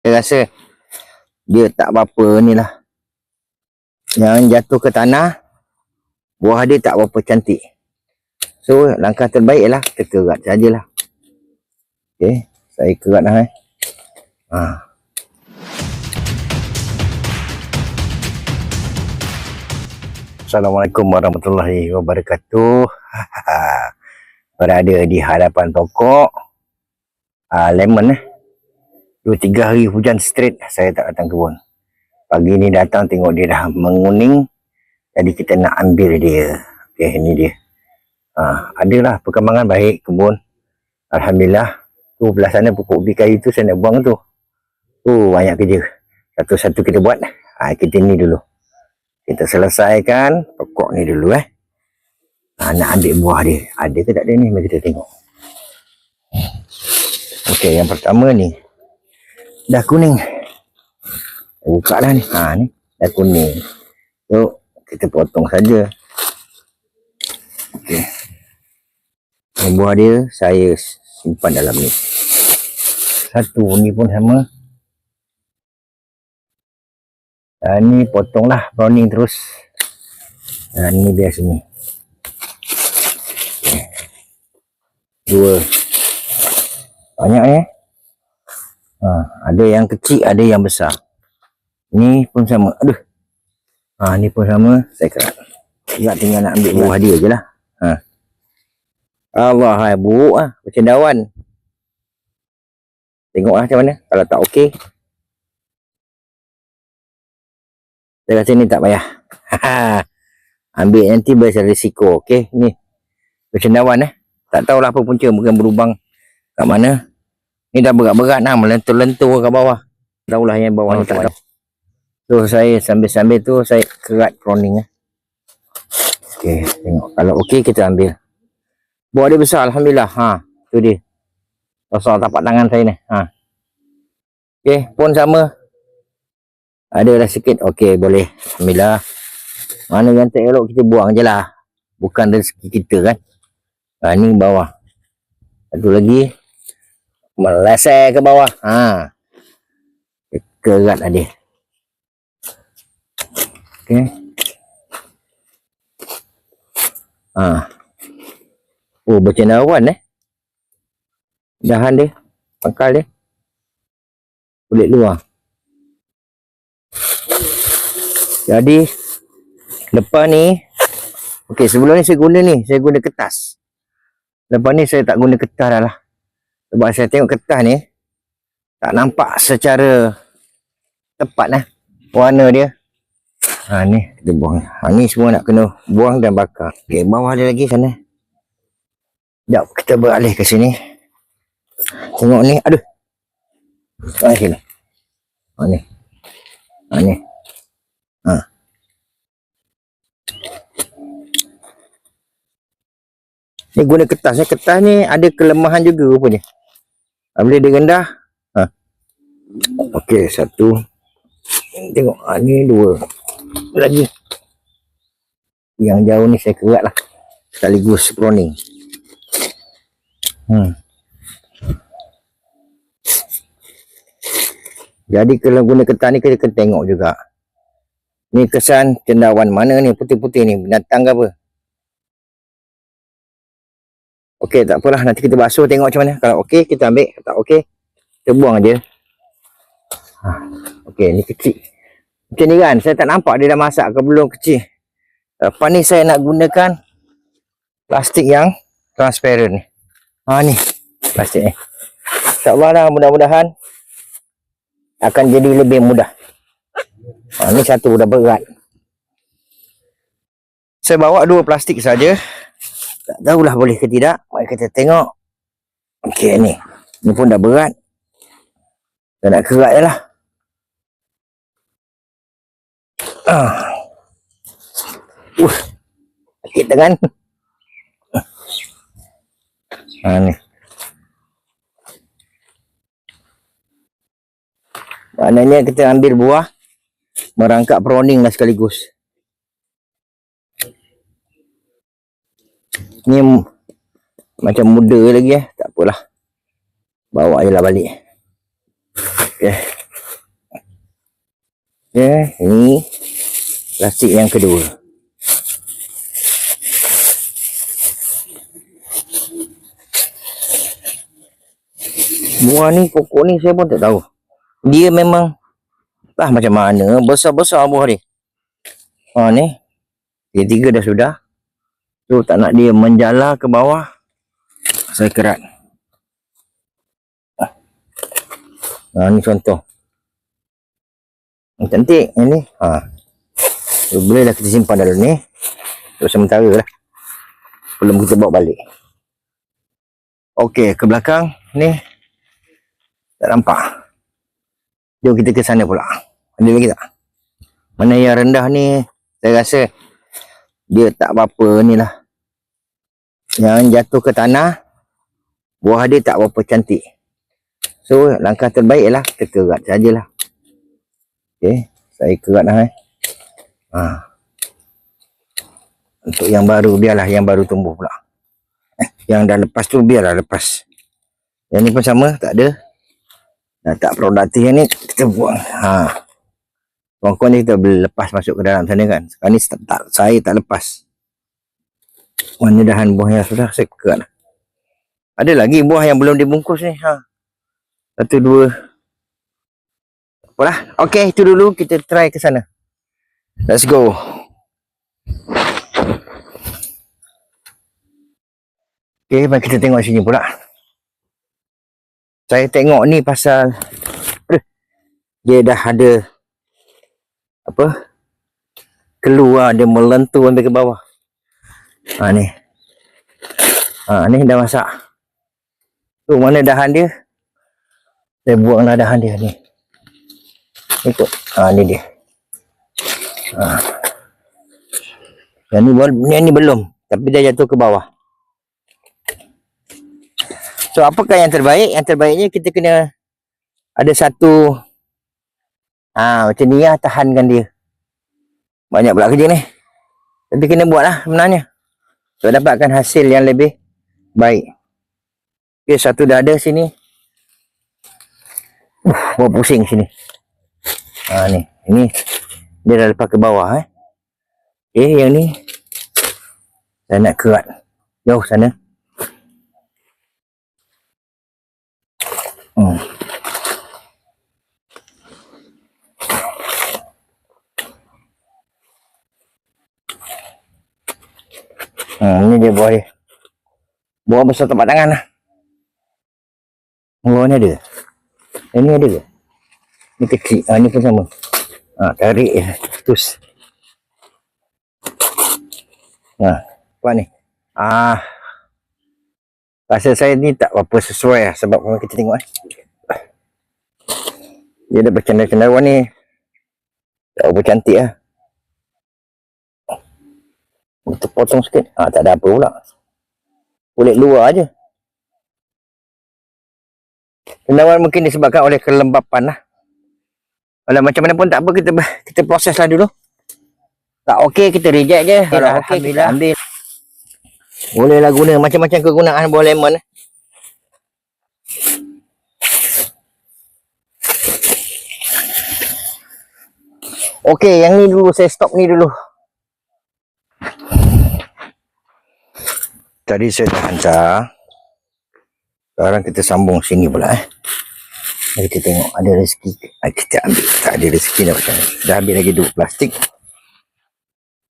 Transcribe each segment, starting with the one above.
Saya rasa dia tak apa-apa ni lah. Yang jatuh ke tanah, buah dia tak berapa cantik. So, langkah terbaik lah, kita kerat sajalah. Okay, saya kerat dah eh. Ha. Assalamualaikum warahmatullahi wabarakatuh. Berada di hadapan pokok uh, lemon eh. Dua tiga hari hujan straight saya tak datang kebun. Pagi ni datang tengok dia dah menguning. Jadi kita nak ambil dia. Okey, ini dia. Ha, adalah perkembangan baik kebun. Alhamdulillah. Tu belah sana pokok ubi kayu tu saya nak buang tu. Tu banyak kerja. Satu-satu kita buat. Ha, kita ni dulu. Kita selesaikan pokok ni dulu eh. Ha, nak ambil buah dia. Ada ke tak ada ni? Mari kita tengok. Okey, yang pertama ni. Dah kuning. Buka lah ni. Ha ni. Dah kuning. So, kita potong saja. Okey. Buah dia saya simpan dalam ni. Satu ni pun sama. Dan ni potonglah browning terus. Dan ni biar sini. Okey. Dua. Banyak eh. Ha, ada yang kecil, ada yang besar. Ni pun sama. Aduh. Ha, ni pun sama. Saya kerat. Tinggal tinggal nak ambil buah dia je lah. Ha. Allah, hai, buruk lah. Macam dawan. Tengoklah macam mana. Kalau tak okey. Saya rasa ni tak payah. ambil nanti berisiko. Okey, ni. Macam dawan eh. Tak tahulah apa punca. Mungkin berlubang kat mana. Ni dah berat-berat lah. Melentur-lentur ke bawah. Tahulah yang bawah ni tak tahu. So saya sambil-sambil tu saya kerat proning eh. Okey, tengok. Kalau okey kita ambil. Buah dia besar alhamdulillah. Ha, tu dia. Besar tapak tangan saya ni. Ha. Okey, pun sama. Ada dah sikit. Okey, boleh. Alhamdulillah. Mana yang tak elok kita buang je lah. Bukan rezeki kita kan. Ha, ni bawah. Satu lagi. Meleser ke bawah. Ha. Kerat lah dia. Okey. Ha. Oh, bercendawan eh. Dahan dia. Pangkal dia. Kulit luar. Jadi, lepas ni, okey sebelum ni saya guna ni, saya guna kertas. Lepas ni saya tak guna kertas dah lah. Sebab saya tengok kertas ni, tak nampak secara tepat lah warna dia. Ha ni kita buang. Ha ni semua nak kena buang dan bakar. Okey, bawah ada lagi sana. Jap kita beralih ke sini. Tengok ni, aduh. Ha sini. Ha ni. Ha ni. Ha. Ni guna kertas ni. Kertas ni ada kelemahan juga rupanya. Boleh dia rendah. Ha. Okey, satu. Tengok, ha, ni dua lagi yang jauh ni saya kerat lah sekaligus proning hmm. jadi kalau guna ketan ni kita kena tengok juga ni kesan cendawan mana ni putih-putih ni binatang ke apa Okey, tak apalah. Nanti kita basuh tengok macam mana. Kalau okey, kita ambil. Kalau tak okey, kita buang je. Ha. Okey, ni kecil. Macam ni kan, saya tak nampak dia dah masak ke belum kecil. Lepas ni saya nak gunakan plastik yang transparent ni. Ha ni, plastik ni. InsyaAllah lah mudah-mudahan akan jadi lebih mudah. Ha, ni satu dah berat. Saya bawa dua plastik saja. Tak tahulah boleh ke tidak. Mari kita tengok. Okey ni. Ni pun dah berat. Saya nak kerat je lah. Ah. Uh. Sakit tangan. Ha ni. Maknanya kita ambil buah merangkak proning lah sekaligus. Ni macam muda lagi eh. Tak apalah. Bawa je lah balik. Okay. Okay, ini plastik yang kedua. Buah ni, pokok ni saya pun tak tahu. Dia memang lah macam mana besar-besar buah dia. Ha ni. Dia tiga dah sudah. Tu tak nak dia menjala ke bawah. Saya kerat. Ha ni contoh. Yang cantik yang ni. Ha. So, boleh dah kita simpan dalam ni. Untuk sementara lah. Belum kita bawa balik. Okey, ke belakang ni. Tak nampak. Jom kita ke sana pula. Ada lagi tak? Mana yang rendah ni, saya rasa dia tak apa-apa ni lah. Yang jatuh ke tanah, buah dia tak berapa cantik. So, langkah terbaik lah, kita kerat sajalah. Okay, saya kerat dah eh. Ha. Untuk yang baru, biarlah yang baru tumbuh pula. Eh, yang dah lepas tu, biarlah lepas. Yang ni pun sama, tak ada. Dah tak produktif yang ni, kita buang. Ha. Kawan-kawan ni kita lepas masuk ke dalam sana kan. Sekarang ni tak, saya tak lepas. Mana dahan buah yang sudah saya kerat. Ada lagi buah yang belum dibungkus ni. Ha. Satu, dua. Apalah. Okey, itu dulu. Kita try ke sana. Let's go. Okey, mari kita tengok sini pula. Saya tengok ni pasal aduh, dia dah ada apa keluar dia melentur sampai ke bawah. Ha ni. Ha ni dah masak. Tu mana dahan dia? Saya buanglah dahan dia ni. Ikut. Ha ni dia. Ha. Yang ni, yang ni belum. Tapi dah jatuh ke bawah. So apakah yang terbaik? Yang terbaiknya kita kena ada satu ah macam ni lah tahankan dia. Banyak pula kerja ni. Tapi kena buat lah sebenarnya. Untuk dapatkan hasil yang lebih baik. Okay, satu dah ada sini. Uh, pusing sini. Ha ni. Ini dia dah lepas ke bawah eh. Okay, yang ni saya nak kerat. Jauh sana. Hmm. Hmm, ni dia buah dia. Buah besar tempat tangan lah. Buah ni ada. Yang ni ada ke? Ni kecil. Ah, ni pun sama. Ah, tarik je. Terus. Nah, apa ni? Ah, Rasa saya ni tak apa sesuai lah sebab kalau kita tengok eh. Dia ada bercandar-cendawan ni. Tak apa cantik lah. Kita potong sikit. Ah, tak ada apa pula. Kulit luar aje. Cendawan mungkin disebabkan oleh kelembapan lah. Kalau macam mana pun tak apa kita kita proses lah dulu. Tak okey kita reject je. Kalau okey kita ambil. Bolehlah guna macam-macam kegunaan buah lemon. eh. Okey, yang ni dulu saya stop ni dulu. Tadi saya dah hantar. Sekarang kita sambung sini pula eh. Mari kita tengok ada rezeki. Ah, Kita ambil. Tak ada rezeki dah macam ni. Dah ambil lagi dua plastik.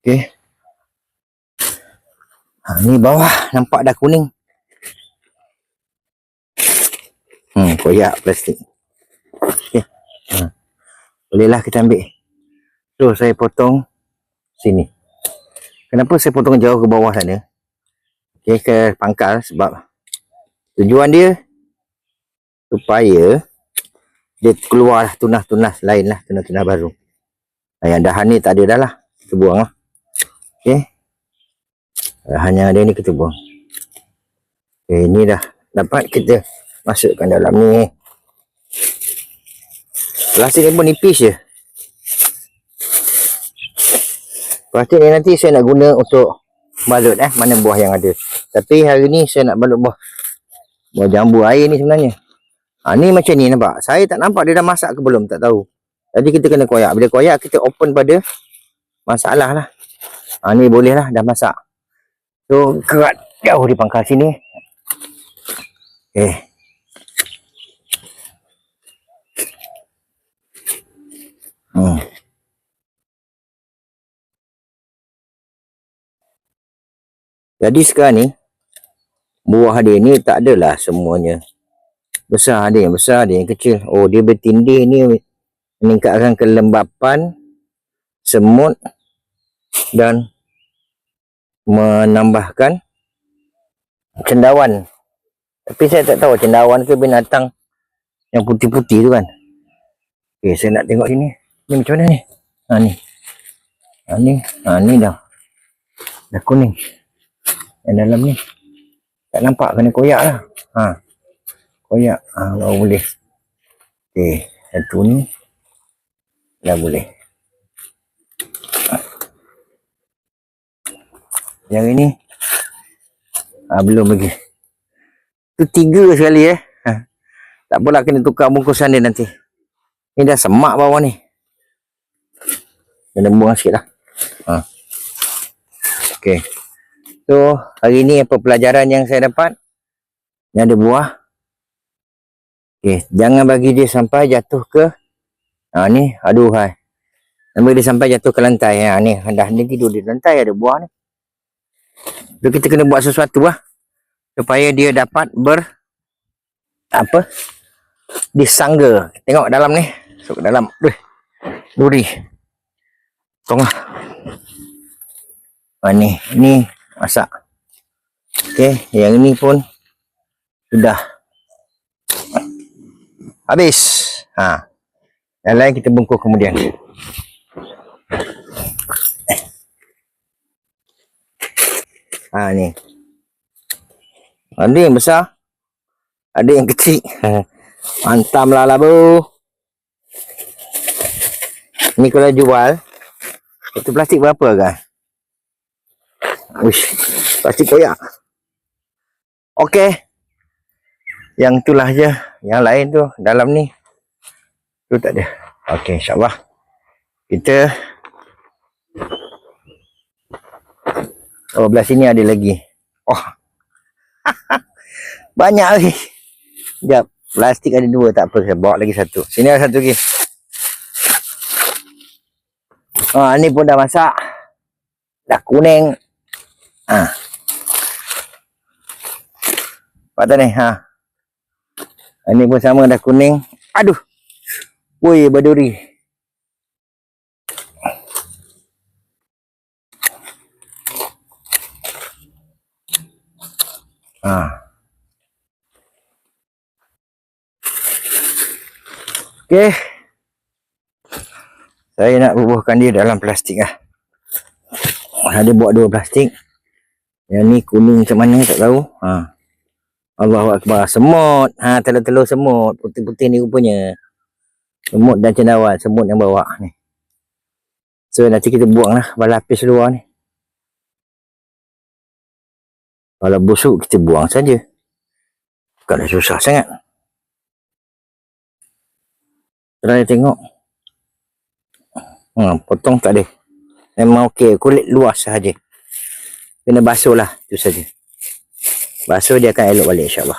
Okey. Ha, ni bawah nampak dah kuning. Hmm, koyak plastik. Okey. Ha. Bolehlah kita ambil. So, saya potong sini. Kenapa saya potong jauh ke bawah sana? Okey, ke pangkal sebab tujuan dia supaya dia keluar tunas-tunas lain lah, tunas-tunas baru. Yang dahan ni tak ada dah lah. Kita buang lah. Okey. Hanya ada ni kita buang. Okay, ni dah dapat kita masukkan dalam ni. Plastik ni pun nipis je. Plastik ni nanti saya nak guna untuk balut eh. Mana buah yang ada. Tapi hari ni saya nak balut buah. Buah jambu air ni sebenarnya. Ha, ni macam ni nampak. Saya tak nampak dia dah masak ke belum. Tak tahu. Jadi kita kena koyak. Bila koyak kita open pada masalah lah. Ha, ni boleh lah dah masak. So kerat jauh di pangkal sini. Eh. Hmm. Jadi sekarang ni buah dia ni tak adalah semuanya besar ada yang besar ada yang kecil. Oh dia bertindih ni meningkatkan kelembapan semut dan menambahkan cendawan. Tapi saya tak tahu cendawan ke binatang yang putih-putih tu kan. Okay, saya nak tengok sini. Ni macam mana ni? Ha ni. Ha ni. Ha ni dah. Dah kuning. Yang dalam ni. Tak nampak kena koyak lah. Ha. Koyak. Ha, baru boleh. Okay. Satu ni. Dah boleh. Yang ini. Ha, belum lagi. Tu tiga sekali eh. Ha. Tak apalah kena tukar bungkusan dia nanti. Ni dah semak bawah ni. Kena buang sikit lah. Ha. Okay. So, hari ni apa pelajaran yang saya dapat? Ni ada buah. Okay. Jangan bagi dia sampai jatuh ke. Ha ni. Aduh hai. Sampai dia sampai jatuh ke lantai. Ha ni. Dah ni tidur di lantai ada buah ni. So, kita kena buat sesuatu lah. Supaya dia dapat ber... Apa? Disangga. Tengok dalam ni. So, ke dalam. Duh. Duri. Tengok lah. Ha ni. Ni masak. Okey, yang ini pun sudah habis. Ha. Yang lain kita bungkus kemudian. Ha ni. Ada yang besar. Ada yang kecil. Mantam lah lah bu. Ni kalau jual. Satu plastik berapa kan? Uish, pasti koyak. Okey. Yang itulah je. Yang lain tu dalam ni. Tu tak ada. Okey, insyaAllah. Kita. Oh, belah sini ada lagi. Oh. Banyak lagi. Sekejap. Plastik ada dua. Tak apa. Saya bawa lagi satu. Sini ada satu lagi. Ah, ni pun dah masak. Dah kuning. Ha. Patah ni. Ha. Ini pun sama dah kuning. Aduh. Woi, berduri. Ha. Okey. Saya nak bubuhkan dia dalam plastik lah. Ada buat dua plastik. Yang ni kuning macam mana tak tahu. Ha. Allahu Akbar. Semut. Ha, telur-telur semut. Putih-putih ni rupanya. Semut dan cendawan. Semut yang bawa ni. So nanti kita buang lah balapis luar ni. Kalau busuk kita buang saja. Kalau susah sangat. Try tengok. Ha, potong tak ada. Memang okey. Kulit luas sahaja kena basuh lah tu saja. Basuh dia akan elok balik insyaAllah.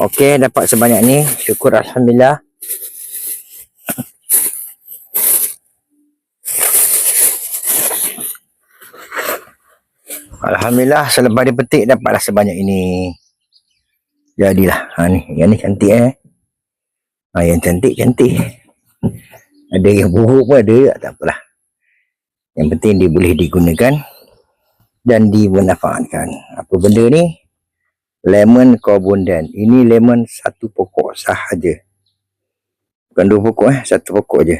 Ok dapat sebanyak ni. Syukur Alhamdulillah. Alhamdulillah selepas dia petik dapatlah sebanyak ini. Jadilah. Ha ni. Yang ni cantik eh. Ha, yang cantik cantik. Ada yang buruk pun ada tak apalah. Yang penting dia boleh digunakan dan dimanfaatkan. Apa benda ni? Lemon carbondan. Ini lemon satu pokok sahaja. Bukan dua pokok eh, satu pokok je.